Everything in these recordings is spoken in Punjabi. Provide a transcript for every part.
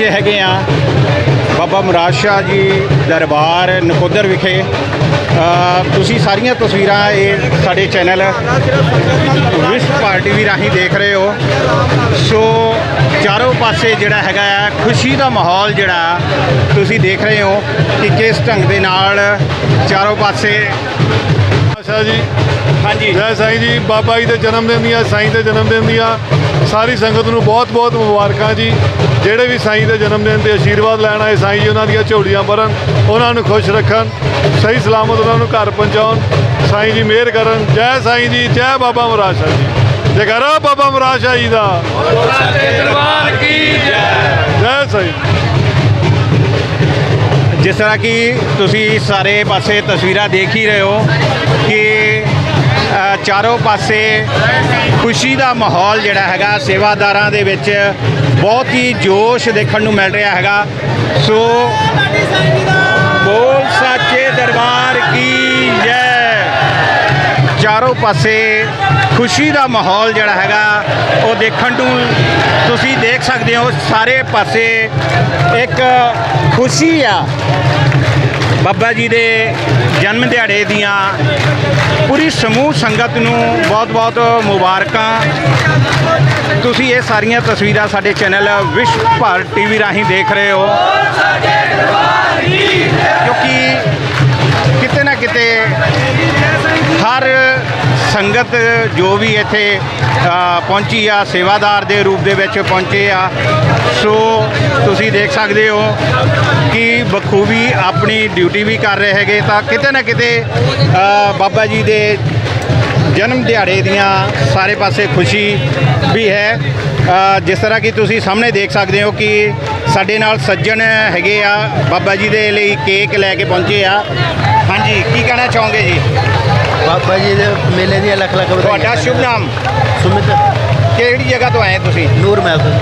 ਪਹੁੰਚੇ ਹੈਗੇ ਆ ਬਾਬਾ ਮੁਰਾਦ ਸ਼ਾਹ ਜੀ ਦਰਬਾਰ ਨਕੋਦਰ ਵਿਖੇ। ਤੁਸੀਂ ਸਾਰੀਆਂ ਤਸਵੀਰਾਂ ਇਹ ਸਾਡੇ ਚੈਨਲ ਵਿਸ਼ ਪਾਰਟੀ ਵੀ ਰਾਹੀਂ ਦੇਖ ਰਹੇ ਹੋ। ਸੋ ਚਾਰੋਂ ਪਾਸੇ ਜਿਹੜਾ ਹੈਗਾ ਆ, ਖੁਸ਼ੀ ਦਾ ਮਾਹੌਲ ਜਿਹੜਾ, ਤੁਸੀਂ ਦੇਖ ਰਹੇ ਹੋ ਕਿ ਕਿਸ ਢੰਗ ਦੇ ਨਾਲ ਚਾਰੋਂ ਪਾਸੇ। ਆਸ਼ਾ ਜੀ। ਹਾਂਜੀ। ਜੈ ਸਾਈਂ ਜੀ ਬਾਬਾ ਜੀ ਦੇ ਜਨਮ ਦਿਨ ਦੀਆਂ ਸਾਈਂ ਦੇ ਜਨਮ ਦਿਨ ਦੀਆਂ ਸਾਰੀ ਸੰਗਤ ਨੂੰ ਬਹੁਤ ਬਹੁਤ ਮੁਬਾਰਕਾਂ ਜੀ। ਜਿਹੜੇ ਵੀ ਸਾਈਂ ਦੇ ਜਨਮ ਦਿਨ ਤੇ ਆਸ਼ੀਰਵਾਦ ਲੈਣ ਆਏ ਸਾਈਂ ਜੀ ਉਹਨਾਂ ਦੀਆਂ ਝੋਲੀਆਂ ਭਰਨ ਉਹਨਾਂ ਨੂੰ ਖੁਸ਼ ਰੱਖਣ ਸਹੀ ਸਲਾਮਤ ਉਹਨਾਂ ਨੂੰ ਘਰ ਪਹੁੰਚਾਉਣ। ਸਾਈਂ ਜੀ ਮਿਹਰ ਕਰਨ। ਜੈ ਸਾਈਂ ਜੀ ਜੈ ਬਾਬਾ ਮੁਰਾਦ ਸ਼ਾਹ ਜੀ। ਜੈਕਾਰਾ ਬਾਬਾ ਮੁਰਾਦ ਸ਼ਾਹ ਜੀ ਦਾ। ਦਰਬਾਰ ਕੀ ਜੈ। ਜੈ ਸਾਈਂ ਜਿਸ ਤਰ੍ਹਾਂ ਕਿ ਤੁਸੀਂ ਸਾਰੇ ਪਾਸੇ ਤਸਵੀਰਾਂ ਦੇਖ ਹੀ ਰਹੇ ਹੋ ਕਿ ਚਾਰੋਂ ਪਾਸੇ ਖੁਸ਼ੀ ਦਾ ਮਾਹੌਲ ਜਿਹੜਾ ਹੈਗਾ, ਸੇਵਾਦਾਰਾਂ ਦੇ ਵਿੱਚ ਬਹੁਤ ਹੀ ਜੋਸ਼ ਦੇਖਣ ਨੂੰ ਮਿਲ ਰਿਹਾ ਹੈਗਾ। ਸੋ ਬੋਲ ਸਾਚੇ ਦਰਬਾਰ ਕੀ ਜੈ। ਚਾਰੋਂ ਪਾਸੇ ਖੁਸ਼ੀ ਦਾ ਮਾਹੌਲ ਜਿਹੜਾ ਹੈਗਾ, ਉਹ ਦੇਖਣ ਨੂੰ ਤੁਸੀਂ ਦੇਖ ਸਕਦੇ ਹੋ। ਸਾਰੇ ਪਾਸੇ ਇੱਕ ਖੁਸ਼ੀ ਆ। ਬਾਬਾ ਜੀ ਦੇ ਜਨਮ ਦਿਹਾੜੇ ਦੀਆਂ ਪੂਰੀ ਸਮੂਹ ਸੰਗਤ ਨੂੰ ਬਹੁਤ-ਬਹੁਤ ਮੁਬਾਰਕਾਂ। ਤੁਸੀਂ ਇਹ ਸਾਰੀਆਂ ਤਸਵੀਰਾਂ ਸਾਡੇ ਚੈਨਲ ਵਿਸ਼ਵ ਭਰ ਟੀਵੀ ਰਾਹੀਂ ਦੇਖ ਰਹੇ ਹੋ। ਕਿਉਂਕਿ ਕਿਤੇ ਨਾ ਕਿਤੇ ਹਰ ਸੰਗਤ ਜੋ ਵੀ ਇੱਥੇ ਪਹੁੰਚੀ ਆ, ਸੇਵਾਦਾਰ ਦੇ ਰੂਪ ਦੇ ਵਿੱਚ ਪਹੁੰਚੇ ਆ। ਸੋ ਤੁਸੀਂ ਦੇਖ ਸਕਦੇ ਹੋ ਕਿ ਬਖੂਬੀ ਆਪਣੀ ਡਿਊਟੀ ਵੀ ਕਰ ਰਹੇ ਹੈਗੇ। ਤਾਂ ਕਿਤੇ ਨਾ ਕਿਤੇ ਬਾਬਾ ਜੀ ਦੇ ਜਨਮ ਦਿਹਾੜੇ ਦੀਆਂ ਸਾਰੇ ਪਾਸੇ ਖੁਸ਼ੀ ਵੀ ਹੈ। ਜਿਸ ਤਰ੍ਹਾਂ ਕਿ ਤੁਸੀਂ ਸਾਹਮਣੇ ਦੇਖ ਸਕਦੇ ਹੋ ਕਿ ਸਾਡੇ ਨਾਲ ਸੱਜਣ ਹੈਗੇ ਆ। ਬਾਬਾ ਜੀ ਦੇ ਲਈ ਕੇਕ ਲੈ ਕੇ ਪਹੁੰਚੇ ਆ। ਹਾਂਜੀ, ਕੀ ਕਹਿਣਾ ਚਾਹੋਗੇ ਜੀ? ਬਾਬਾ ਜੀ ਦੇ ਮੇਲੇ ਦੀਆਂ ਲੱਖ ਲੱਖ ਵਧਾਈਆਂ ਤੁਹਾਡਾ ਸ਼ੁਭ ਨਾਮ? ਸੁਮਿਤ। ਕਿਹੜੀ ਜਗ੍ਹਾ ਤੋਂ ਆਏ ਤੁਸੀਂ? ਨੂਰ ਮਹਿਫਲ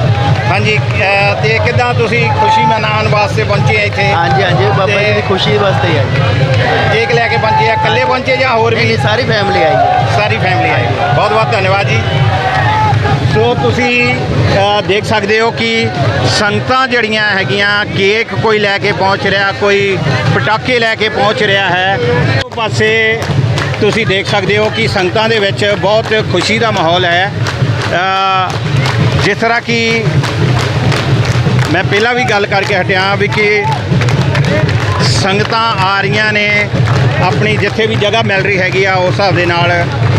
ਹਾਂਜੀ ਅ, ਤੇ ਕਿੱਦਾਂ ਤੁਸੀਂ ਖੁਸ਼ੀ ਮਨਾਉਣ ਵਾਸਤੇ ਪਹੁੰਚੇ ਆ ਇੱਥੇ? ਹਾਂਜੀ ਹਾਂਜੀ ਬਾਬਾ ਜੀ ਦੀ ਖੁਸ਼ੀ ਵਾਸਤੇ ਹੀ ਹੈ ਕੇਕ ਲੈ ਕੇ ਪਹੁੰਚੇ ਆ ਇਕੱਲੇ ਪਹੁੰਚੇ ਜਾਂ ਹੋਰ ਵੀ? ਨਹੀਂ ਸਾਰੀ ਫੈਮਿਲੀ ਆਈ ਹੈ। ਸਾਰੀ ਫੈਮਿਲੀ ਆਈ। ਬਹੁਤ ਬਹੁਤ ਧੰਨਵਾਦ ਜੀ। ਸੋ ਤੁਸੀਂ ਅ, ਦੇਖ ਸਕਦੇ ਹੋ ਕਿ ਸੰਗਤਾਂ ਜਿਹੜੀਆਂ ਹੈਗੀਆਂ ਕੇਕ ਕੋਈ ਲੈ ਕੇ ਪਹੁੰਚ ਰਿਹਾ ਕੋਈ ਪਟਾਕੇ ਲੈ ਕੇ ਪਹੁੰਚ ਰਿਹਾ ਹੈ। ਉਹ ਪਾਸੇ ਤੁਸੀਂ ਦੇਖ ਸਕਦੇ ਹੋ ਕਿ ਸੰਗਤਾਂ ਦੇ ਵਿੱਚ ਬਹੁਤ ਖੁਸ਼ੀ ਦਾ ਮਾਹੌਲ ਹੈ। ਜਿਸ ਤਰ੍ਹਾਂ ਕਿ ਮੈਂ ਪਹਿਲਾਂ ਵੀ ਗੱਲ ਕਰਕੇ ਹਟਿਆ ਵੀ ਕਿ ਸੰਗਤਾਂ ਆ ਰਹੀਆਂ ਨੇ, ਆਪਣੀ ਜਿੱਥੇ ਵੀ ਜਗ੍ਹਾ ਮਿਲ ਰਹੀ ਹੈਗੀ ਆ, ਉਸ ਹਿਸਾਬ ਦੇ ਨਾਲ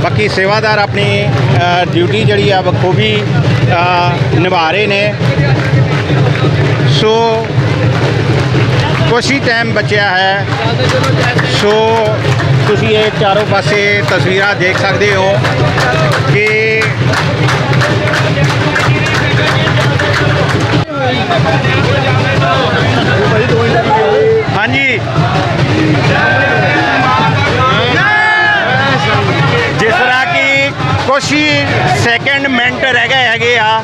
ਬਾਕੀ ਸੇਵਾਦਾਰ ਆਪਣੀ ਡਿਊਟੀ ਜਿਹੜੀ ਆ ਬਖੂਬੀ ਨਿਭਾ ਰਹੇ ਨੇ। ਸੋ ਕੁਛ ਹੀ ਟਾਈਮ ਬਚਿਆ ਹੈ। ਸੋ ਤੁਸੀਂ ਇਹ ਚਾਰੋਂ ਪਾਸੇ ਤਸਵੀਰਾਂ ਦੇਖ ਸਕਦੇ ਹੋ ਕਿ ਹਾਂਜੀ। ਜਿਸ ਤਰ੍ਹਾਂ ਕਿ ਕੁਛ ਹੀ ਸੈਕਿੰਡ ਮਿੰਟ ਰਹਿ ਗਏ ਹੈਗੇ ਆ।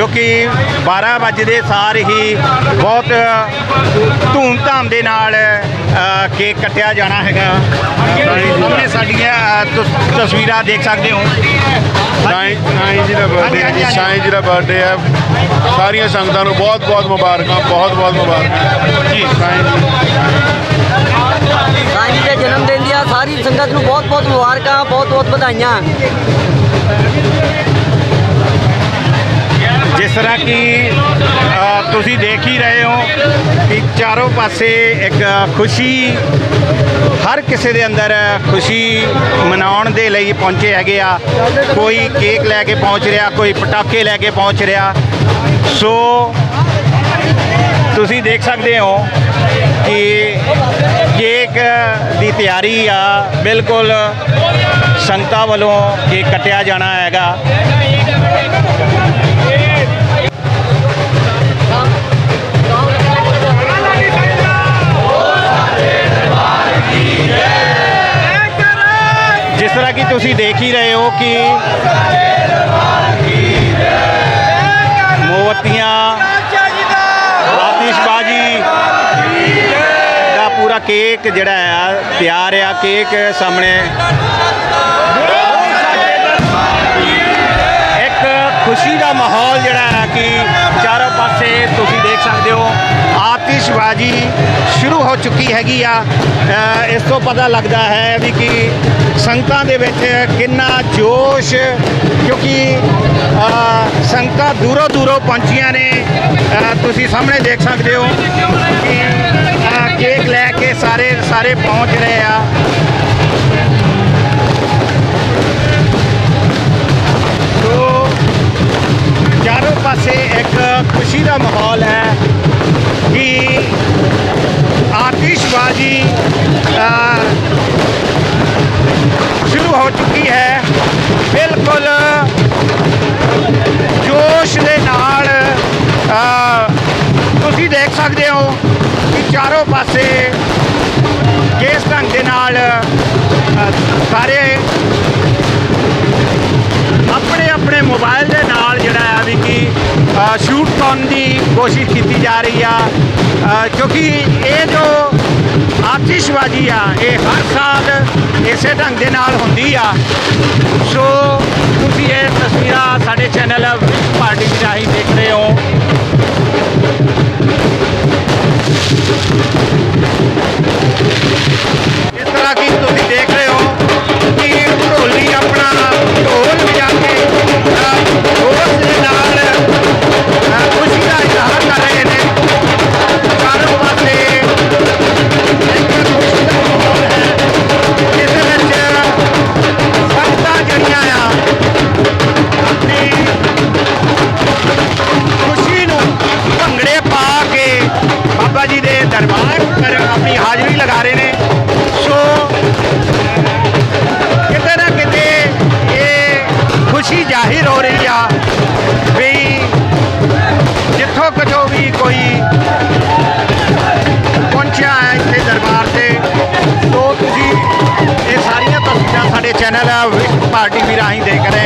ਜੋ ਕਿ 12 ਵਜੇ ਸਾਰ ਹੀ ਬਹੁਤ ਧੂਮ-ਧਾਮ ਦੇ ਨਾਲ ਕੇਕ ਕੱਟਿਆ ਜਾਣਾ ਹੈਗਾ। ਸਾਹਮਣੇ ਸਾਡੀਆਂ ਤਸ- ਤਸਵੀਰਾਂ ਦੇਖ ਸਕਦੇ ਹੋ। ਸਾਈਂ ਸਾਈਂ ਜੀ ਦਾ ਬਰਥਡੇ ਹੈ ਜੀ ਸਾਈਂ ਜੀ ਦਾ ਬਰਥਡੇ ਹੈ। ਸਾਰੀਆਂ ਸੰਗਤਾਂ ਨੂੰ ਬਹੁਤ ਬਹੁਤ ਮੁਬਾਰਕਾਂ ਬਹੁਤ ਬਹੁਤ ਮੁਬਾਰਕਾਂ। ਜੀ। ਸਾਈਂ ਜੀ। ਸਾਈਂ ਜੀ ਦੇ ਜਨਮ ਦਿਨ ਦੀਆਂ ਸਾਰੀ ਸੰਗਤ ਨੂੰ ਬਹੁਤ ਬਹੁਤ ਮੁਬਾਰਕਾਂ ਬਹੁਤ ਬਹੁਤ ਵਧਾਈਆਂ। ਜਿਸ ਤਰ੍ਹਾਂ ਕਿ ਤੁਸੀਂ ਦੇਖ ਹੀ ਰਹੇ ਹੋ ਕਿ ਚਾਰੋਂ ਪਾਸੇ ਇੱਕ ਖੁਸ਼ੀ, ਹਰ ਕਿਸੇ ਦੇ ਅੰਦਰ ਖੁਸ਼ੀ ਮਨਾਉਣ ਦੇ ਲਈ ਪਹੁੰਚੇ ਹੈਗੇ ਆ। ਕੋਈ ਕੇਕ ਲੈ ਕੇ ਪਹੁੰਚ ਰਿਹਾ, ਕੋਈ ਪਟਾਕੇ ਲੈ ਕੇ ਪਹੁੰਚ ਰਿਹਾ। ਸੋ, ਤੁਸੀਂ ਦੇਖ ਸਕਦੇ ਹੋ ਕਿ ਕੇਕ ਦੀ ਤਿਆਰੀ ਆ। ਬਿਲਕੁਲ ਸੰਗਤਾਂ ਵੱਲੋਂ ਕੇਕ ਕੱਟਿਆ ਜਾਣਾ ਹੈਗਾ। ਤਰ੍ਹਾਂ ਕਿ ਤੁਸੀਂ ਦੇਖ ਹੀ ਰਹੇ ਹੋ ਕਿ ਮੋਮਬੱਤੀਆਂ, ਆਤਿਸ਼ਬਾਜ਼ੀ ਦਾ ਪੂਰਾ ਕੇਕ ਜਿਹੜਾ ਆ ਤਿਆਰ ਆ, ਕੇਕ ਸਾਹਮਣੇ। ਇੱਕ ਖੁਸ਼ੀ ਦਾ ਮਾਹੌਲ ਜਿਹੜਾ ਹੈ ਕਿ ਚਾਰੋਂ ਪਾਸੇ ਤੁਸੀਂ ਦੇਖ ਸਕਦੇ ਹੋ। ਸ਼ਾਜ਼ੀ ਸ਼ੁਰੂ ਹੋ ਚੁੱਕੀ ਹੈਗੀ ਆ। ਇਸ ਤੋਂ ਪਤਾ ਲੱਗਦਾ ਹੈ ਵੀ ਕਿ ਸੰਗਤਾਂ ਦੇ ਵਿੱਚ ਕਿੰਨਾ ਜੋਸ਼, ਕਿਉਂਕਿ ਸੰਗਤਾਂ ਦੂਰੋਂ ਦੂਰੋਂ ਪਹੁੰਚੀਆਂ ਨੇ। ਤੁਸੀਂ ਸਾਹਮਣੇ ਦੇਖ ਸਕਦੇ ਹੋ ਕਿ ਕੇਕ ਲੈ ਕੇ ਸਾਰੇ ਸਾਰੇ ਪਹੁੰਚ ਰਹੇ ਆ। ਸੋ ਚਾਰੋਂ ਪਾਸੇ ਇੱਕ ਖੁਸ਼ੀ ਦਾ ਮਾਹੌਲ ਹੈ। ਚਾਰੋਂ ਪਾਸੇ ਜਿਸ ਢੰਗ ਦੇ ਨਾਲ ਸਾਰੇ ਆਪਣੇ ਆਪਣੇ ਮੋਬਾਈਲ ਦੇ ਨਾਲ ਜਿਹੜਾ ਆ ਵੀ ਕਿ ਸ਼ੂਟ ਕਰਨ ਦੀ ਕੋਸ਼ਿਸ਼ ਕੀਤੀ ਜਾ ਰਹੀ ਆ। ਕਿਉਂਕਿ ਇਹ ਜੋ ਆਤਿਸ਼ਬਾਜ਼ੀ ਆ, ਇਹ ਹਰ ਸਾਲ ਇਸੇ ਢੰਗ ਦੇ ਨਾਲ ਹੁੰਦੀ ਆ। ਸੋ ਤੁਸੀਂ ਇਹ ਤਸਵੀਰਾਂ ਸਾਡੇ ਚੈਨਲ ਪਾਰਟੀ ਵੀ ਰਾਹੀਂ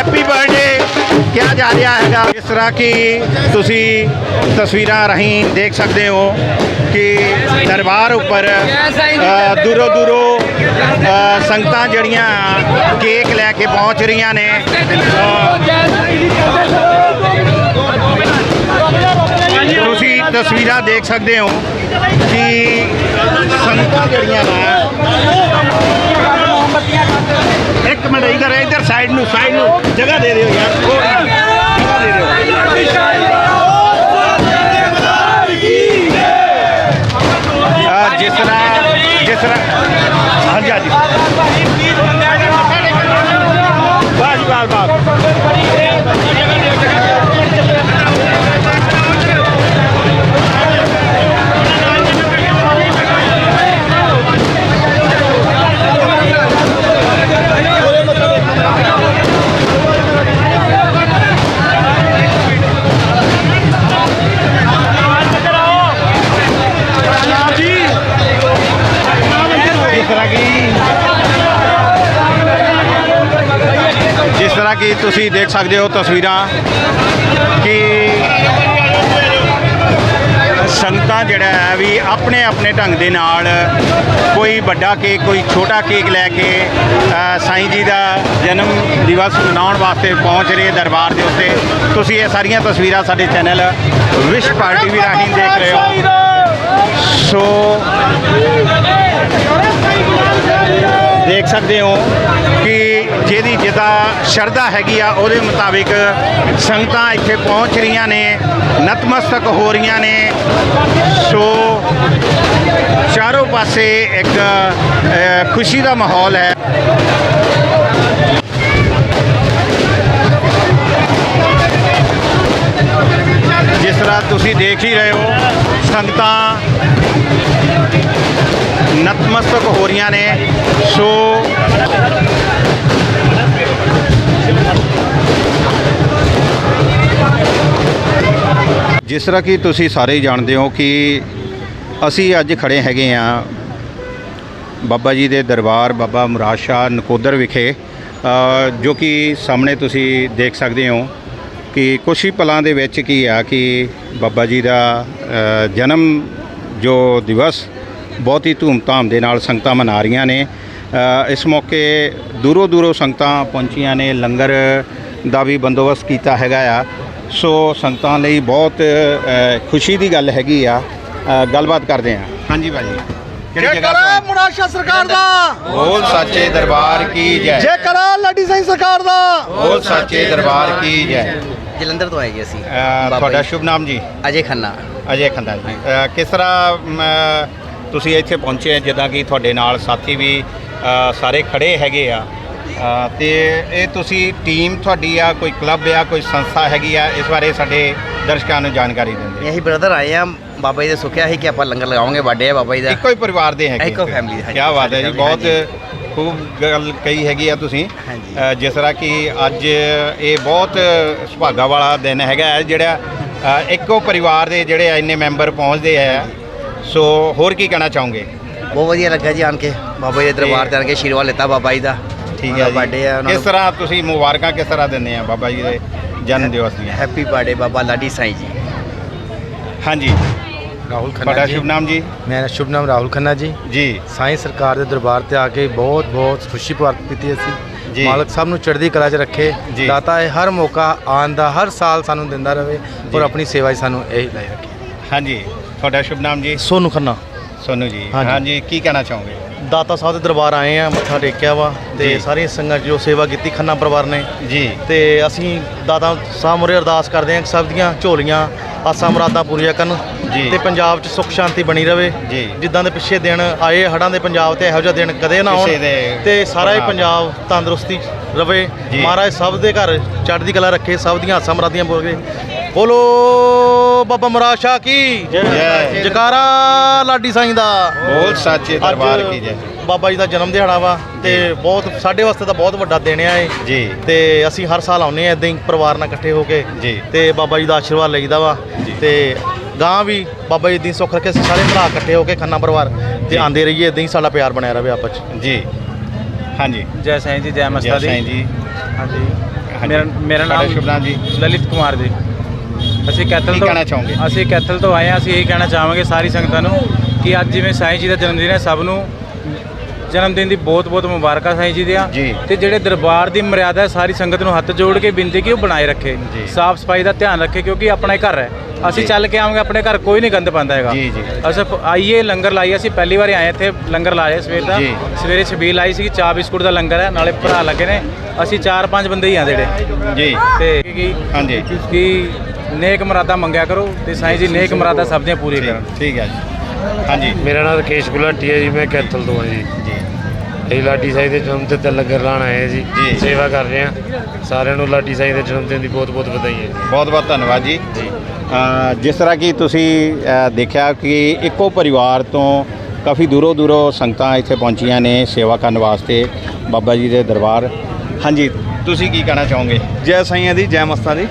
ਹੈਪੀ ਬਰਥਡੇ ਕਿਹਾ ਜਾ ਰਿਹਾ ਹੈਗਾ ਇਸ ਤਰ੍ਹਾਂ ਕਿ ਤੁਸੀਂ ਤਸਵੀਰਾਂ ਰਾਹੀਂ ਦੇਖ ਸਕਦੇ ਹੋ ਕਿ ਦਰਬਾਰ ਉੱਪਰ ਦੂਰੋਂ ਦੂਰੋਂ ਸੰਗਤਾਂ ਜਿਹੜੀਆਂ ਕੇਕ ਲੈ ਕੇ ਪਹੁੰਚ ਰਹੀਆਂ ਨੇ। ਤੁਸੀਂ ਤਸਵੀਰਾਂ ਦੇਖ ਸਕਦੇ ਹੋ ਕਿ ਸੰਗਤਾਂ ਜਿਹੜੀਆਂ ਨੇ ਇੱਕ ਮਿੰਟ ਇਧਰ ਇਧਰ ਸਾਈਡ ਨੂੰ ਸਾਈਡ ਨੂੰ। ਜਗ੍ਹਾ ਦੇ ਦਿਓ ਯਾਰ। ਜਗ੍ਹਾ ਦੇ ਦਿਓ ਜਿਸ ਤਰ੍ਹਾਂ ਜਿਸ ਤਰ੍ਹਾਂ ਹਾਂਜੀ ਹਾਂਜੀ। ਤੁਸੀਂ ਦੇਖ ਸਕਦੇ ਹੋ ਤਸਵੀਰਾਂ ਕਿ ਸੰਗਤਾਂ ਜਿਹੜਾ ਹੈ ਵੀ ਆਪਣੇ ਆਪਣੇ ਢੰਗ ਦੇ ਨਾਲ ਕੋਈ ਵੱਡਾ ਕੇਕ, ਕੋਈ ਛੋਟਾ ਕੇਕ ਲੈ ਕੇ ਸਾਈਂ ਜੀ ਦਾ ਜਨਮ ਦਿਵਸ ਮਨਾਉਣ ਵਾਸਤੇ ਪਹੁੰਚ ਰਹੇ ਦਰਬਾਰ ਦੇ ਉੱਤੇ। ਤੁਸੀਂ ਇਹ ਸਾਰੀਆਂ ਤਸਵੀਰਾਂ ਸਾਡੇ ਚੈਨਲ ਵਿਸ਼ ਪਾਰਟੀ ਵੀ ਰਾਹੀਂ ਦੇਖ ਰਹੇ ਹੋ। ਸੋ, ਦੇਖ ਸਕਦੇ ਹੋ ਕਿ ਜਿਹਦੀ ਜਿੱਦਾਂ ਸ਼ਰਧਾ ਹੈਗੀ ਆ, ਉਹਦੇ ਮੁਤਾਬਿਕ ਸੰਗਤਾਂ ਇੱਥੇ ਪਹੁੰਚ ਰਹੀਆਂ ਨੇ, ਨਤਮਸਤਕ ਹੋ ਰਹੀਆਂ ਨੇ। ਸੋ ਚਾਰੋਂ ਪਾਸੇ ਇੱਕ ਖੁਸ਼ੀ ਦਾ ਮਾਹੌਲ ਹੈ। ਜਿਸ ਤਰ੍ਹਾਂ ਤੁਸੀਂ ਦੇਖ ਹੀ ਰਹੇ ਹੋ, ਸੰਗਤਾਂ ਨਤਮਸਤਕ ਹੋ ਰਹੀਆਂ ਨੇ। ਸੋ ਜਿਸ ਤਰ੍ਹਾਂ ਕਿ ਤੁਸੀਂ ਸਾਰੇ ਹੀ ਜਾਣਦੇ ਹੋ ਕਿ ਅਸੀਂ ਅੱਜ ਖੜੇ ਹੈਗੇ ਆ ਬਾਬਾ ਜੀ ਦੇ ਦਰਬਾਰ ਬਾਬਾ ਮੁਰਾਦ ਸ਼ਾਹ ਨਕੋਦਰ ਵਿਖੇ ਜੋ ਕਿ ਸਾਹਮਣੇ ਤੁਸੀਂ ਦੇਖ ਸਕਦੇ ਹੋ ਕਿ ਕੁਛ ਹੀ ਪਲਾਂ ਦੇ ਵਿੱਚ ਕੀ ਆ ਕਿ ਬਾਬਾ ਜੀ ਦਾ ਜਨਮ ਜੋ ਦਿਵਸ ਬਹੁਤ ਹੀ ਧੂਮਧਾਮ ਦੇ ਨਾਲ ਸੰਗਤਾਂ ਮਨਾ ਰਹੀਆਂ ਨੇ। ਇਸ ਮੌਕੇ ਦੂਰੋਂ ਦੂਰੋਂ ਸੰਗਤਾਂ ਪਹੁੰਚੀਆਂ ਨੇ ਲੰਗਰ ਦਾ ਵੀ ਬੰਦੋਬਸਤ ਕੀਤਾ ਹੈਗਾ ਆ। ਸੋ ਸੰਗਤਾਂ ਲਈ ਬਹੁਤ ਖੁਸ਼ੀ ਦੀ ਗੱਲ ਹੈਗੀ ਆ। ਗੱਲਬਾਤ ਕਰਦੇ ਆ। ਹਾਂਜੀ ਭਾਜੀ। ਕਿਹੜੀ ਜਗ੍ਹਾ ਤੋਂ ਮੁਨਾਸ਼ਾ ਸਰਕਾਰ ਦਾ। ਬੋਲ ਸੱਚੇ ਦਰਬਾਰ ਕੀ ਜੈ। ਜੇ ਕਰਾ ਲੱਡੀ ਸਿੰਘ ਸਰਕਾਰ ਦਾ। ਬੋਲ ਸੱਚੇ ਦਰਬਾਰ ਕੀ ਜੈ। ਜਲੰਧਰ ਤੋਂ ਆਏ ਜੀ ਅਸੀਂ। ਤੁਹਾਡਾ ਸ਼ੁਭ ਨਾਮ ਜੀ? ਅਜੇ ਖੰਨਾ। ਅਜੇ ਖੰਦਾ ਜੀ। ਕਿਸ ਤਰ੍ਹਾਂ ਤੁਸੀਂ ਇੱਥੇ ਪਹੁੰਚੇ ਜਿੱਦਾਂ ਕਿ ਤੁਹਾਡੇ ਨਾਲ ਸਾਥੀ ਵੀ ਸਾਰੇ ਖੜੇ ਹੈਗੇ ਆ। ਤੇ ਇਹ ਤੁਸੀਂ ਟੀਮ ਤੁਹਾਡੀ ਆ ਕੋਈ ਕਲੱਬ ਆ ਕੋਈ ਸੰਸਥਾ ਹੈਗੀ ਆ ਇਸ ਬਾਰੇ ਸਾਡੇ ਦਰਸ਼ਕਾਂ ਨੂੰ ਜਾਣਕਾਰੀ ਦਿੰਦੇ ਅਸੀਂ ਬ੍ਰਦਰ ਆਏ ਆ ਬਾਬਾ ਜੀ ਦੇ ਸੁਖਿਆ ਸੀ ਕਿ ਆਪਾਂ ਲੰਗਰ ਲਗਾਵਾਂਗੇ ਬਰਥਡੇ ਹੈ ਬਾਬਾ ਜੀ ਦਾ। ਇੱਕੋ ਹੀ ਪਰਿਵਾਰ ਦੇ ਹੈਗੇ ਇੱਕੋ family ਦੇ। ਕੀ ਬਾਤ ਹੈ ਜੀ ਬਹੁਤ। ਖੂਬ ਗੱਲ ਕਹੀ ਹੈਗੀ ਆ ਤੁਸੀਂ। ਜਿਸ ਤਰ੍ਹਾਂ ਕਿ ਅੱਜ ਇਹ ਬਹੁਤ ਸੁਭਾਗਾ ਵਾਲਾ ਦਿਨ ਹੈਗਾ ਜਿਹੜਾ ਇੱਕੋ ਪਰਿਵਾਰ ਦੇ ਜਿਹੜੇ ਇੰਨੇ ਮੈਂਬਰ ਪਹੁੰਚਦੇ ਆ। ਸੋ ਹੋਰ ਕੀ ਕਹਿਣਾ ਚਾਹੋਗੇ? ਬਹੁਤ ਵਧੀਆ ਲੱਗਾ ਜੀ ਆਣ ਕੇ। ਬਾਬਾ ਜੀ ਦੇ ਦਰਬਾਰ ਤੇ ਆਣ ਕੇ ਆਸ਼ੀਰਵਾਦ ਲਿੱਤਾ ਬਾਬਾ ਜੀ ਦਾ। ਠੀਕ ਹੈ ਬਰਥਡੇ ਜੀ। ਉਹਨਾਂ ਕਿਸ ਨੂੰ ਤਰ੍ਹਾਂ ਤੁਸੀਂ ਮੁਬਾਰਕਾਂ ਕਿਸ ਤਰ੍ਹਾਂ ਦਿੰਦੇ ਆ ਬਾਬਾ ਜੀ ਦੇ ਜਨਮ ਦਿਵਸ ਦੀਆਂ? Happy birthday Baba Ladi Sain ji. ਹਾਂਜੀ। ਰਾਹੁਲ ਤੁਹਾਡਾ ਸ਼ੁਭ ਨਾਮ ਜੀ? ਮੇਰਾ ਸ਼ੁਭ ਨਾਮ ਰਾਹੁਲ ਖੰਨਾ ਜੀ। ਜੀ। ਸਾਈਂ ਸਰਕਾਰ ਦੇ ਦਰਬਾਰ ਤੇ ਆ ਕੇ ਬਹੁਤ ਬਹੁਤ ਖੁਸ਼ੀ ਪ੍ਰਾਪਤ ਕੀਤੀ ਜੀ। ਅਸੀਂ। ਮਾਲਕ ਸਭ ਨੂੰ ਚੜ੍ਹਦੀ ਕਲਾ 'ਚ ਰੱਖੇ। ਜੀ। ਦਾਤਾ ਇਹ ਹਰ ਮੌਕਾ ਆਉਣ ਦਾ ਹਰ ਸਾਲ ਸਾਨੂੰ ਦਿੰਦਾ ਰਹੇ ਜੀ। ਔਰ ਆਪਣੀ ਸੇਵਾ 'ਚ ਸਾਨੂੰ ਇਹ ਲਾਈ ਰੱਖੇ। ਹਾਂਜੀ। ਤੁਹਾਡਾ ਸ਼ੁਭ ਨਾਮ ਜੀ? ਸੋਨੂ ਖੰਨਾ। ਸੋਨੂ ਜੀ ਹਾਂਜੀ। ਹਾਂਜੀ ਕੀ ਕਹਿਣਾ ਚਾਹੋਗੇ ਦਾਤਾ ਸਾਹਿਬ ਦੇ ਦਰਬਾਰ ਆਏ ਆ ਮੱਥਾ ਟੇਕਿਆ ਵਾ ਤੇ ਜੀ। ਸਾਰੀਆਂ ਸੰਗਤ ਜੋ ਸੇਵਾ ਕੀਤੀ ਖੰਨਾ ਪਰਿਵਾਰ ਨੇ ਜੀ ਤੇ ਅਸੀਂ ਦਾਤਾ ਸਾਹਿਬ ਮੁਰੇ ਅਰਦਾਸ ਕਰਦੇ ਹਾਂ ਕਿ ਸਭ ਦੀਆਂ ਝੋਲੀਆਂ ਆਸਾਂ ਮੁਰਾਦਾਂ ਪੂਰੀਆਂ ਕਰਨ ਜੀ। ਤੇ ਪੰਜਾਬ 'ਚ ਸੁੱਖ ਸ਼ਾਂਤੀ ਬਣੀ ਰਵੇ ਜੀ। ਜਿੱਦਾਂ ਦੇ ਪਿੱਛੇ ਦਿਨ ਆਏ ਹੜ੍ਹਾਂ ਦੇ ਪੰਜਾਬ ਤੇ ਇਹੋ ਜਿਹਾ ਦਿਨ ਕਦੇ ਨਾ ਆਉਣ ਕਿਸੇ ਦੇ ਤੇ ਸਾਰਾ ਹੀ ਪੰਜਾਬ। ਪੰਜਾਬ ਤੰਦਰੁਸਤੀ ਰਵੇ ਜੀ। ਮਹਾਰਾਜ ਸਭ ਦੇ ਘਰ ਚੜ੍ਹਦੀ ਕਲਾ ਰੱਖੇ ਸਭ ਦੀਆਂ ਆਸਾਂ ਮੁਰਾਦੀਆਂ ਪੂਰੇ ਬੋਲੋ ਬਾਬਾ ਮਹਾਰਾਜ ਸ਼ਾਹ ਕੀ? ਜੈ। ਜਕਾਰਾ ਲਾਡੀ ਸਾਈਂ ਦਾ। ਬੋਲ ਸੱਚੇ ਦਰਬਾਰ ਕੀ ਜੈ। ਬਾਬਾ ਜੀ ਦਾ ਜਨਮ ਦਿਹਾੜਾ ਵਾ ਤੇ ਬਹੁਤ ਸਾਡੇ ਵਾਸਤੇ ਤਾਂ ਬਹੁਤ ਵੱਡਾ ਦਿਨ ਆ ਇਹ। ਜੀ। ਤੇ ਅਸੀਂ ਹਰ ਸਾਲ ਆਉਂਦੇ ਆ ਇਦਾਂ ਹੀ ਪਰਿਵਾਰ ਨਾਲ ਇਕੱਠੇ ਹੋ ਕੇ। ਜੀ। ਤੇ ਬਾਬਾ ਜੀ ਦਾ ਆਸ਼ੀਰਵਾਦ ਲਈਦਾ ਵਾ। ਤੇ ਗਾਂ ਵੀ ਬਾਬਾ ਜੀ ਦੀ ਸੁੱਖ ਰੱਖੇ ਸਾਰੇ ਭਰਾ ਇਕੱਠੇ ਹੋ ਕੇ ਖੰਨਾ ਪਰਿਵਾਰ ਜੀ। ਤੇ ਆਂਦੇ ਰਹੀਏ ਇਦਾਂ ਹੀ ਸਾਡਾ ਪਿਆਰ ਬਣਿਆ ਰਵੇ ਆਪਸ ਚ। ਜੀ। ਹਾਂਜੀ। ਜੈ ਸਾਈਂ ਜੀ ਜੈ ਜੈ ਮਸਤਾ ਸਾਈਂ ਜੀ। ਹਾਂਜੀ। ਮੇਰਾ ਮੇਰਾ ਨਾਮ ਨਾਮ ਜੀ। ਲਲਿਤ ਕੁਮਾਰ ਜੀ। ਅਸੀਂ ਕੈਥਲ ਕੀ ਤੋਂ ਕਹਿਣਾ ਚਾਹੋਗੇ? ਅਸੀਂ ਕੈਥਲ ਤੋਂ ਆਏ ਹਾਂ ਅਸੀਂ ਇਹ ਕਹਿਣਾ ਚਾਹਾਂਗੇ ਸਾਰੀ ਸੰਗਤਾਂ ਨੂੰ ਕਿ ਅੱਜ ਜਿਵੇਂ ਸਾਈਂ ਜੀ ਦਾ ਜਨਮ ਦਿਨ ਹੈ ਸਭ ਨੂੰ ਜਨਮ ਦਿਨ ਦੀ ਬਹੁਤ ਬਹੁਤ ਮੁਬਾਰਕਾਂ ਸਾਈਂ ਜੀ ਦੀਆਂ ਜੀ। ਤੇ ਜਿਹੜੇ ਦਰਬਾਰ ਦੀ ਮਰਿਆਦਾ ਹੈ ਸਾਰੀ ਸੰਗਤ ਨੂੰ ਹੱਥ ਜੋੜ ਕੇ ਬੇਨਤੀ ਕਿ ਉਹ ਬਣਾਏ ਰੱਖੇ ਜੀ। ਸਾਫ਼ ਸਫ਼ਾਈ ਦਾ ਧਿਆਨ ਰੱਖੇ ਕਿਉਂਕਿ ਆਪਣਾ ਹੀ ਘਰ ਹੈ ਅਸੀਂ ਜੀ। ਚੱਲ ਕੇ ਆਵਾਂਗੇ ਆਪਣੇ ਘਰ ਕੋਈ ਨਹੀਂ ਗੰਦ ਪਾਉਂਦਾ ਹੈਗਾ ਜੀ, ਜੀ। ਅਸੀਂ ਪ- ਆਈਏ ਲੰਗਰ ਲਾਈਏ ਅਸੀਂ ਪਹਿਲੀ ਵਾਰ ਆਏ ਇੱਥੇ ਲੰਗਰ ਲਾਇਆ ਸਵੇਰ ਦਾ ਜੀ। ਸਵੇਰੇ ਛਬੀਲ ਆਈ ਸੀ ਚਾਹ ਬਿਸਕੁਟ ਦਾ ਲੰਗਰ ਹੈ ਨਾਲੇ ਭਰਾ ਲੱਗੇ ਨੇ ਅਸੀਂ ਚਾਰ ਪੰਜ ਬੰਦੇ ਹੀ ਆ ਜਿਹੜੇ ਜੀ ਤੇ ਕੀ ਹਾਂਜੀ ਕਿ ਨੇਕ ਮਰਾਦਾ ਮੰਗਿਆ ਕਰੋ ਤੇ ਸਾਈਂ ਜੀ ਨੇਕ ਮਰਾਦਾ ਸਭ ਦੀਆਂ ਪੂਰੀਆਂ ਕਰਨ। ਠੀਕ ਹੈ ਜੀ। ਹਾਂਜੀ। ਮੇਰਾ ਨਾਮ ਰਕੇਸ਼ ਗੁਲਾਟੀ ਹੈ ਜੀ ਮੈਂ ਕੈਥਲ ਤੋਂ ਹਾਂ ਜੀ। ਜੀ। ਅਸੀਂ ਲਾਡੀ ਸਾਈ ਦੇ ਜਨਮ ਦਿਨ ਤੇ ਲੰਗਰ ਲਾਣ ਆਏ ਹਾਂ ਜੀ। ਜੀ। ਸੇਵਾ ਕਰ ਰਹੇ ਹਾਂ। ਸਾਰਿਆਂ ਨੂੰ ਲਾਡੀ ਸਾਈ ਦੇ ਜਨਮ ਦਿਨ ਦੀ ਬਹੁਤ ਬਹੁਤ ਵਧਾਈਆਂ ਜੀ। ਬਹੁਤ ਬਹੁਤ ਧੰਨਵਾਦ ਜੀ। ਜਿਸ ਤਰ੍ਹਾਂ ਕਿ ਤੁਸੀਂ ਦੇਖਿਆ ਕਿ ਇੱਕੋ ਪਰਿਵਾਰ ਤੋਂ ਕਾਫੀ ਦੂਰੋਂ ਦੂਰੋਂ ਸੰਗਤਾਂ ਇੱਥੇ ਪਹੁੰਚੀਆਂ ਨੇ ਸੇਵਾ ਕਰਨ ਵਾਸਤੇ ਬਾਬਾ ਜੀ ਦੇ ਦਰਬਾਰ। ਹਾਂਜੀ ਤੁਸੀਂ ਕੀ ਕਹਿਣਾ ਚਾਹੋਗੇ? ਜੈ ਸਾਈਆਂ ਦੀ ਜੈ ਮਸਤਾਂ ਦੀ।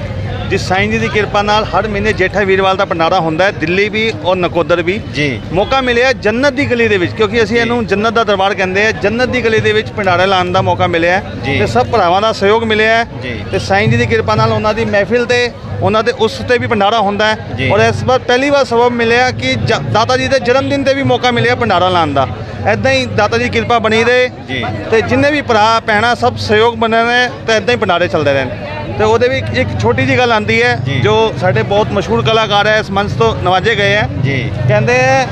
ਜਿਸ ਸਾਈਂ ਜੀ ਦੀ ਕਿਰਪਾ ਨਾਲ ਹਰ ਮਹੀਨੇ ਜੇਠਾ ਵੀਰਵਾਲ ਦਾ ਭੰਡਾਰਾ ਹੁੰਦਾ ਹੈ ਦਿੱਲੀ ਵੀ ਔਰ ਨਕੋਦਰ ਵੀ ਜੀ ਮੌਕਾ ਮਿਲਿਆ ਜੰਨਤ ਦੀ ਗਲੀ ਦੇ ਵਿੱਚ ਕਿਉਂਕਿ ਅਸੀਂ ਇਹਨੂੰ ਜੰਨਤ ਦਾ ਦਰਬਾਰ ਕਹਿੰਦੇ ਆ ਜੰਨਤ ਦੀ ਗਲੀ ਦੇ ਵਿੱਚ ਭੰਡਾਰਾ ਲਾਉਣ ਦਾ ਮੌਕਾ ਮਿਲਿਆ। ਤੇ ਸਭ ਭਰਾਵਾਂ ਦਾ ਸਹਿਯੋਗ ਮਿਲਿਆ। ਤੇ ਸਾਈਂ ਜੀ ਦੀ ਕਿਰਪਾ ਨਾਲ ਉਹਨਾਂ ਦੀ ਮਹਿਫਿਲ ਤੇ ਉਹਨਾਂ ਦੇ ਉਸ ਤੇ ਵੀ ਭੰਡਾਰਾ ਹੁੰਦਾ। ਹੈ ਔਰ ਇਸ ਵਾਰ ਪਹਿਲੀ ਵਾਰ ਸਬਬ ਮਿਲਿਆ ਕਿ ਦਾਤਾ ਜੀ ਦੇ ਜਨਮ ਦਿਨ ਤੇ ਵੀ ਮੌਕਾ ਮਿਲਿਆ ਭੰਡਾਰਾ ਲਾਉਣ ਦਾ ਐਦਾਂ ਹੀ ਦਾਤਾ ਜੀ ਕਿਰਪਾ ਬਣੀ। ਰਹੇ ਤੇ ਜਿੰਨੇ ਵੀ ਭਰਾ ਭੈਣਾਂ ਸਭ ਸਹਿਯੋਗ ਬਣੇ ਨੇ ਤੇ ਐਦਾਂ ਹੀ ਭੰਡਾਰੇ ਚੱਲਦੇ ਰਹਿਣ ਤੇ ਉਹਦੇ ਵੀ ਇੱਕ ਛੋਟੀ ਜੀ ਗੱਲ ਆਂਦੀ ਹੈ ਜੀ। ਜੋ ਸਾਡੇ ਬਹੁਤ ਮਸ਼ਹੂਰ ਕਲਾਕਾਰ ਹੈ ਇਸ ਮੰਚ ਤੋਂ ਨਵਾਜੇ ਗਏ ਹੈ ਜੀ ਕਹਿੰਦੇ ਹੈ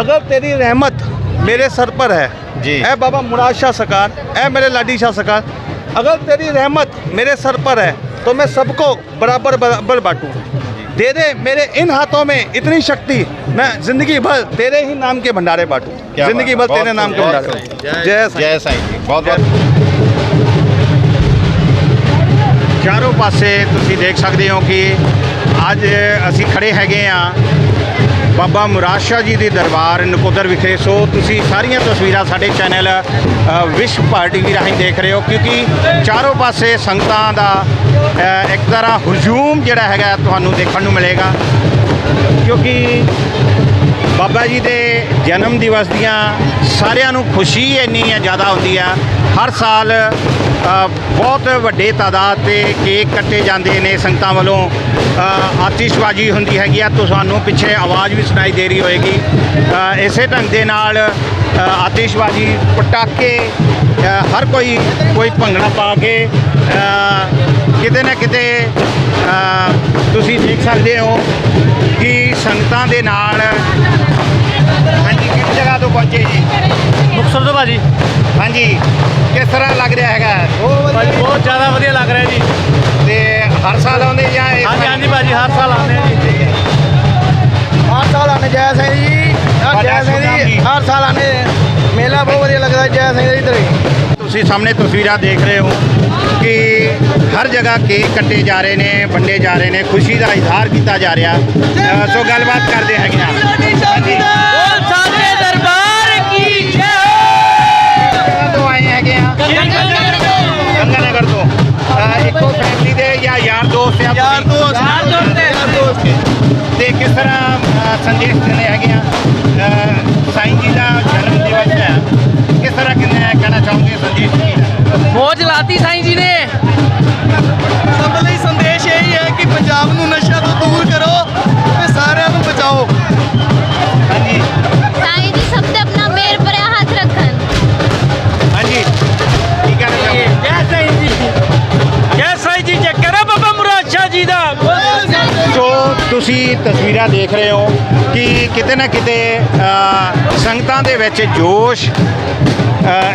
ਅਗਰ ਤੇਰੀ ਰਹਿਮਤ ਮੇਰੇ ਸਰ ਪਰ ਹੈ ਜੀ। ਇਹ ਬਾਬਾ ਮੁਰਾਦ ਸ਼ਾਹ ਸਰਕਾਰ ਇਹ ਮੇਰੇ ਲਾਡੀ ਸ਼ਾਹ ਸਰਕਾਰ अगर तेरी रहमत मेरे सर पर है तो मैं सबको बराबर बराबर बांटूं दे दे मेरे इन हाथों में इतनी शक्ति मैं जिंदगी भर तेरे ही नाम के भंडारे बांटूं क्या जिंदगी बात भर है, तेरे बहुत नाम के बहुत भंडारे सही। जय साईं। ਜੈ ਸਾਈਂ ਜੀ ਬਹੁਤ ਬਹੁਤ ਚਾਰੋਂ ਪਾਸੇ ਤੁਸੀਂ ਦੇਖ ਸਕਦੇ ਹੋ ਕਿ ਅੱਜ ਅਸੀਂ ਖੜੇ ਹੈਗੇ ਆ ਬਾਬਾ ਮੁਰਾਦ ਸ਼ਾਹ ਜੀ ਦੇ ਦਰਬਾਰ ਨਕੋਦਰ ਵਿਖੇ। ਸੋ ਤੁਸੀਂ ਸਾਰੀਆਂ ਤਸਵੀਰਾਂ ਸਾਡੇ ਚੈਨਲ ਵਿਸ਼ਵ ਪਾਰਟੀ ਵੀ ਰਾਹੀਂ ਦੇਖ ਰਹੇ ਹੋ ਕਿਉਂਕਿ ਚਾਰੋਂ ਪਾਸੇ ਸੰਗਤਾਂ ਦਾ ਇੱਕ ਤਰ੍ਹਾਂ ਹਜੂਮ ਜਿਹੜਾ ਹੈਗਾ ਤੁਹਾਨੂੰ ਦੇਖਣ ਨੂੰ ਮਿਲੇਗਾ। ਕਿਉਂਕਿ ਬਾਬਾ ਜੀ ਦੇ ਜਨਮ ਦਿਵਸ ਦੀਆਂ ਸਾਰਿਆਂ ਨੂੰ ਖੁਸ਼ੀ ਇੰਨੀ ਹੈ ਜ਼ਿਆਦਾ ਹੁੰਦੀ ਆ। ਹਰ ਸਾਲ ਬਹੁਤ ਵੱਡੇ ਤਾਦਾਦ ਤੇ ਕੇਕ ਕੱਟੇ ਜਾਂਦੇ ਨੇ ਸੰਗਤਾਂ ਵੱਲੋਂ। ਆਤਿਸ਼ਬਾਜ਼ੀ ਹੁੰਦੀ ਹੈਗੀ ਆ, ਤੁਹਾਨੂੰ ਪਿੱਛੇ ਆਵਾਜ਼ ਵੀ ਸੁਣਾਈ ਦੇ ਰਹੀ ਹੋਏਗੀ। ਇਸੇ ਢੰਗ ਦੇ ਨਾਲ ਆਤਿਸ਼ਬਾਜ਼ੀ ਪਟਾਕੇ ਹਰ ਕੋਈ ਕੋਈ ਭੰਗੜਾ ਪਾ ਕੇ ਕਿਤੇ ਨਾ ਕਿਤੇ ਤੁਸੀਂ ਦੇਖ ਸਕਦੇ ਹੋ ਕਿ ਸੰਗਤਾਂ ਦੇ ਨਾਲ ਪਹੁੰਚੇ ਜੀ। ਮੁਕਸਰ ਤੋਂ ਭਾਜੀ। ਹਾਂਜੀ ਕਿਸ ਤਰ੍ਹਾਂ ਲੱਗ ਰਿਹਾ ਹੈਗਾ? ਭਾਜੀ ਬਹੁਤ ਜ਼ਿਆਦਾ ਵਧੀਆ ਲੱਗ ਰਿਹਾ ਜੀ। ਤੇ ਹਰ ਸਾਲ ਆਉਂਦੇ ਜਾਂ ਇਸ ਹਾਂਜੀ? ਹਾਂਜੀ ਭਾਜੀ ਹਰ ਸਾਲ ਆਉਂਦੇ ਆ ਜੀ। ਹਰ ਸਾਲ ਆਨੇ ਜੈ ਸਿੰਘ ਜੀ। ਜੈ ਸਿੰਘ ਜੀ, ਹਰ ਸਾਲ ਆਨੇ ਮੇਲਾ ਬਹੁਤ ਵਧੀਆ ਲੱਗਦਾ ਜੈ ਸਿੰਘ ਜੀ ਇਧਰ ਤੁਸੀਂ ਸਾਹਮਣੇ ਤਸਵੀਰਾਂ ਦੇਖ ਰਹੇ ਹੋ ਕਿ ਹਰ ਜਗ੍ਹਾ ਕੇਕ ਕੱਟੇ ਜਾ ਰਹੇ ਨੇ ਵੰਡੇ ਜਾ ਰਹੇ ਨੇ ਖੁਸ਼ੀ ਦਾ ਇਜ਼ਹਾਰ ਕੀਤਾ ਜਾ ਰਿਹਾ। ਸੋ ਗੱਲਬਾਤ ਕਰਦੇ ਹੈਗੇ ਆ। ਹੈਗੇ ਆ ਗੰਗਾ ਨਗਰ ਤੋਂ। ਇੱਕੋ ਫੈਮਿਲੀ ਦੇ ਜਾਂ ਯਾਰ ਦੋਸਤ ਆ ਯਾਰ ਦੋਸਤ। ਯਾਰ ਦੋਸਤ। ਯਾਰ ਦੋਸਤ ਤੇ ਕਿਸ ਤਰ੍ਹਾਂ ਸੰਦੇਸ਼ ਦਿੰਦੇ ਹੈਗੇ ਆ? ਸਾਈਂ ਜੀ ਦਾ ਜਨਮ ਦਿਵਸ ਹੈ। ਕਿਤੇ ਨਾ ਕਿਤੇ ਸੰਗਤਾਂ ਦੇ ਵਿੱਚ ਜੋਸ਼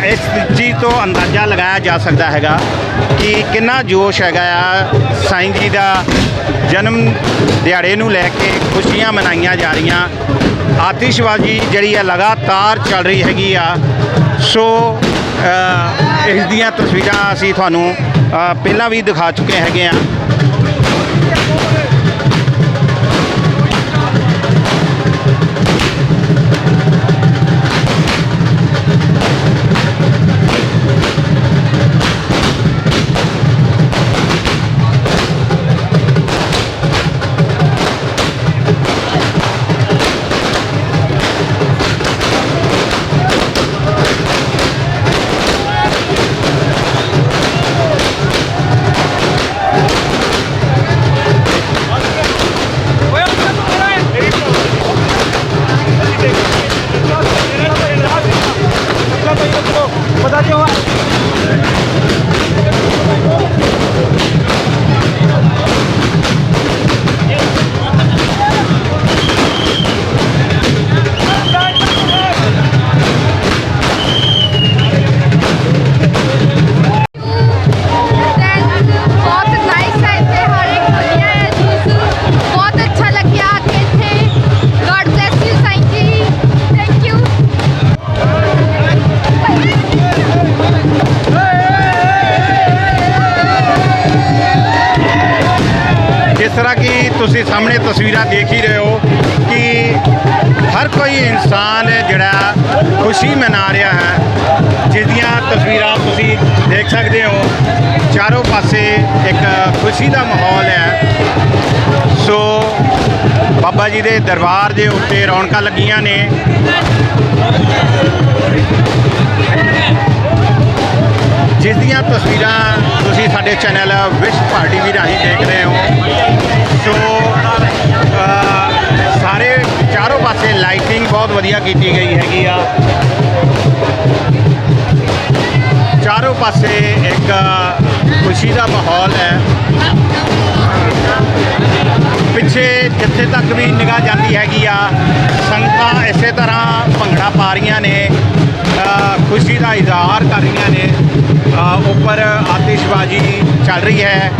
ਇਸ ਚੀਜ਼ ਤੋਂ ਅੰਦਾਜ਼ਾ ਲਗਾਇਆ ਜਾ ਸਕਦਾ ਹੈਗਾ ਕਿ ਕਿੰਨਾ ਜੋਸ਼ ਹੈਗਾ ਆ ਸਾਈਂ ਜੀ ਦਾ ਜਨਮ ਦਿਹਾੜੇ ਨੂੰ ਲੈ ਕੇ ਖੁਸ਼ੀਆਂ ਮਨਾਈਆਂ ਜਾ ਰਹੀਆਂ। ਆਤਿਸ਼ਬਾਜ਼ੀ ਜਿਹੜੀ ਹੈ ਲਗਾਤਾਰ ਚੱਲ ਰਹੀ ਹੈਗੀ ਆ। ਸੋ ਇਸ ਦੀਆਂ ਤਸਵੀਰਾਂ ਅਸੀਂ ਤੁਹਾਨੂੰ ਪਹਿਲਾਂ ਵੀ ਦਿਖਾ ਚੁੱਕੇ ਹੈਗੇ ਆ। ਹਰ ਕੋਈ ਇਨਸਾਨ ਜਿਹੜਾ ਖੁਸ਼ੀ ਮਨਾ ਰਿਹਾ ਹੈ ਜਿਸ ਦੀਆਂ ਤਸਵੀਰਾਂ ਤੁਸੀਂ ਦੇਖ ਸਕਦੇ ਹੋ, ਚਾਰੋਂ ਪਾਸੇ ਇੱਕ ਖੁਸ਼ੀ ਦਾ ਮਾਹੌਲ ਹੈ। ਸੋ ਬਾਬਾ ਜੀ ਦੇ ਦਰਬਾਰ ਦੇ ਉੱਤੇ ਰੌਣਕਾਂ ਲੱਗੀਆਂ ਨੇ। ਜਿਸ ਦੀਆਂ ਤਸਵੀਰਾਂ ਤੁਸੀਂ ਸਾਡੇ ਚੈਨਲ ਵਿਸ਼ਵ ਪਾਰਟੀ ਵੀ ਰਾਹੀਂ ਦੇਖ ਰਹੇ ਹੋ। ਸੋ ਚਾਰੋਂ ਪਾਸੇ ਲਾਈਟਿੰਗ ਬਹੁਤ ਵਧੀਆ ਕੀਤੀ ਗਈ ਹੈਗੀ ਆ। ਚਾਰੋਂ ਪਾਸੇ ਇੱਕ ਖੁਸ਼ੀ ਦਾ ਮਾਹੌਲ ਹੈ। ਪਿੱਛੇ ਜਿੱਥੇ ਤੱਕ ਵੀ ਨਿਗਾਹ ਜਾਂਦੀ ਹੈਗੀ ਆ, ਸੰਗਤਾਂ ਇਸੇ ਤਰ੍ਹਾਂ ਭੰਗੜਾ ਪਾ ਰਹੀਆਂ ਨੇ ਖੁਸ਼ੀ ਦਾ ਇਜ਼ਹਾਰ ਕਰ ਰਹੀਆਂ ਨੇ ਉੱਪਰ ਆਤਿਸ਼ਬਾਜ਼ੀ ਚੱਲ ਰਹੀ ਹੈ।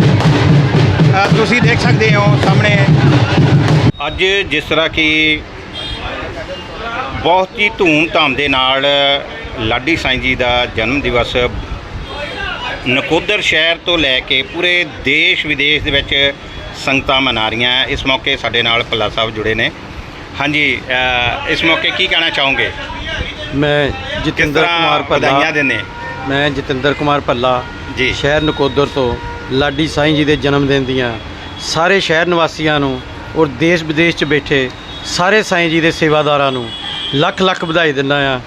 ਤੁਸੀਂ ਦੇਖ ਸਕਦੇ ਹੋ ਸਾਹਮਣੇ। ਅੱਜ ਜਿਸ ਤਰ੍ਹਾਂ ਕਿ ਬਹੁਤ ਹੀ ਧੂਮ-ਧਾਮ ਦੇ ਨਾਲ ਲਾਡੀ ਸਾਈਂ ਜੀ ਦਾ ਜਨਮ ਦਿਵਸ ਨਕੋਦਰ ਸ਼ਹਿਰ ਤੋਂ ਲੈ ਕੇ ਪੂਰੇ ਦੇਸ਼ ਵਿਦੇਸ਼ ਦੇ ਵਿੱਚ ਸੰਗਤਾਂ ਮਨਾ ਰਹੀਆਂ। ਇਸ ਮੌਕੇ ਸਾਡੇ ਨਾਲ ਭੱਲਾ ਸਾਹਿਬ ਜੁੜੇ ਨੇ। ਹਾਂਜੀ ਇਸ ਮੌਕੇ ਕੀ ਕਹਿਣਾ ਚਾਹੋਗੇ? ਮੈਂ ਜਤਿੰਦਰ ਕੁਮਾਰ ਭੱਲਾ ਦਿੰਦੇ? ਮੈਂ ਜਤਿੰਦਰ ਕੁਮਾਰ ਭੱਲਾ ਜੀ। ਸ਼ਹਿਰ ਨਕੋਦਰ ਤੋਂ ਲਾਡੀ ਸਾਈਂ ਜੀ ਦੇ ਜਨਮ ਦਿਨ ਦੀਆਂ ਸਾਰੇ ਸ਼ਹਿਰ ਨਿਵਾਸੀਆਂ ਨੂੰ ਔਰ ਦੇਸ਼ ਵਿਦੇਸ਼ 'ਚ ਬੈਠੇ ਸਾਰੇ ਸਾਈਂ ਜੀ ਦੇ ਸੇਵਾਦਾਰਾਂ ਨੂੰ ਲੱਖ ਲੱਖ ਵਧਾਈ ਦਿੰਦਾ ਆ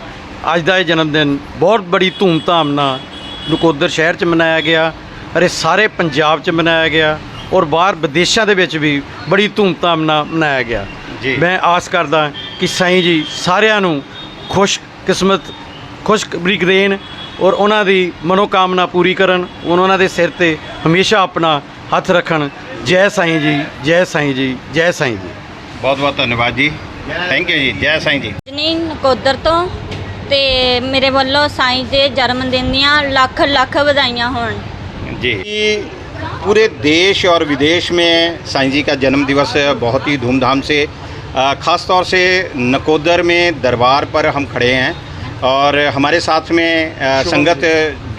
ਅੱਜ ਦਾ ਇਹ ਜਨਮ ਦਿਨ ਬਹੁਤ ਬੜੀ ਧੂਮ-ਧਾਮ ਨਾਲ ਨਕੋਦਰ ਸ਼ਹਿਰ 'ਚ ਮਨਾਇਆ ਗਿਆ ਅਰੇ ਸਾਰੇ ਪੰਜਾਬ 'ਚ ਮਨਾਇਆ ਗਿਆ ਔਰ ਬਾਹਰ ਵਿਦੇਸ਼ਾਂ ਦੇ ਵਿੱਚ ਵੀ ਬੜੀ ਧੂਮ-ਧਾਮ ਨਾਲ ਮਨਾਇਆ ਗਿਆ ਜੀ। ਮੈਂ ਆਸ ਕਰਦਾ ਕਿ ਸਾਈਂ ਜੀ ਸਾਰਿਆਂ ਨੂੰ ਖੁਸ਼ ਕਿਸਮਤ ਖੁਸ਼ਖਬਰੀ ਦੇਣ ਔਰ ਉਹਨਾਂ ਦੀ ਮਨੋਕਾਮਨਾ ਪੂਰੀ ਕਰਨ ਉਹਨਾਂ ਦੇ ਸਿਰ ਤੇ ਹਮੇਸ਼ਾ ਆਪਣਾ ਹੱਥ ਰੱਖਣ ਜੈ ਸਾਈਂ ਜੀ ਜੈ ਸਾਈਂ ਜੀ ਜੈ ਸਾਈਂ ਜੀ ਬਹੁਤ ਬਹੁਤ ਧੰਨਵਾਦ ਜੀ ਥੈਂਕ ਯੂ ਜੀ ਜੈ ਸਾਈਂ ਜੀ ਜਨੀ ਨਕੋਦਰ ਤੋਂ ਤੇ ਮੇਰੇ ਵੱਲੋਂ ਸਾਈਂ ਦੇ ਜਨਮ ਦਿਨ ਦੀਆਂ ਲੱਖ ਲੱਖ ਵਧਾਈਆਂ ਹੋਣ जी पूरे देश और विदेश में साईं जी का जन्म दिवस बहुत ही धूमधाम से अ, ख़ास तौर से नकोदर में दरबार पर हम खड़े हैं और हमारे साथ में अ, संगत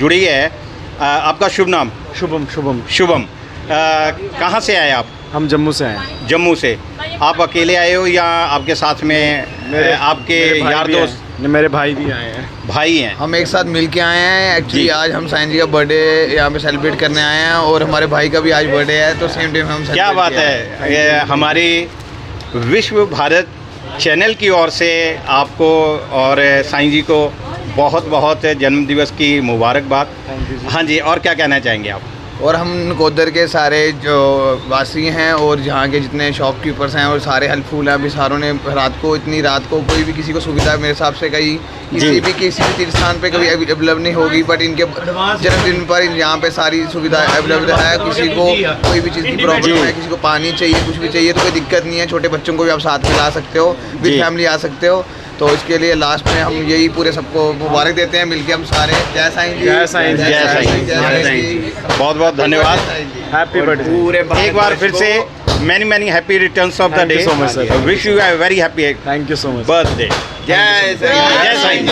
जुड़ी है अ, आपका शुभ नाम शुभम शुभम शुभम अ, कहाँ से आए आप? हम जम्मू से आए जम्मू से। आप अकेले आए हो या आपके साथ में अ, आपके मेरे यार दोस्त? मेरे भाई भी आए हैं। भाई हैं? हम एक साथ मिल के आए हैं। एक्चुअली आज हम साईं जी का बर्थडे यहाँ पे सेलिब्रेट करने आए हैं और हमारे भाई का भी आज बर्थडे है तो सेम डे में हम क्या बात है? ये हमारी विश्व भारत चैनल की ओर से आपको और साईं जी को बहुत बहुत जन्मदिवस की मुबारकबाद। हाँ जी और क्या कहना चाहेंगे आप? और हम नकोदर के सारे जो वासी हैं और यहाँ के जितने शॉपकीपर्स हैं और सारे हेल्पफुल हैं अभी सारों ने रात को इतनी रात को कोई भी किसी को सुविधा मेरे हिसाब से कहीं किसी भी किसी भी तीर्थ स्थान पर कभी अवेलेबल नहीं होगी बट इनके जन्मदिन पर यहाँ पे सारी सुविधा अवेलेबल है। किसी को कोई भी चीज़ की प्रॉब्लम है किसी को पानी चाहिए कुछ भी चाहिए तो कोई दिक्कत नहीं है। छोटे बच्चों को भी आप साथ में ला सकते हो विद फैमिली आ सकते हो। तो इसके लिए लास्ट में हम यही पूरे सबको मुबारक देते हैं मिलके हम सारे। जय साईं जी। जय साईं जी, जय साईं जय साईं जी। बहुत बहुत धन्यवाद हैप्पी बर्थडे पूरे एक बार फिर से many many happy returns of the day so much sir wish you very happy thank you so much birthday जय जय साईं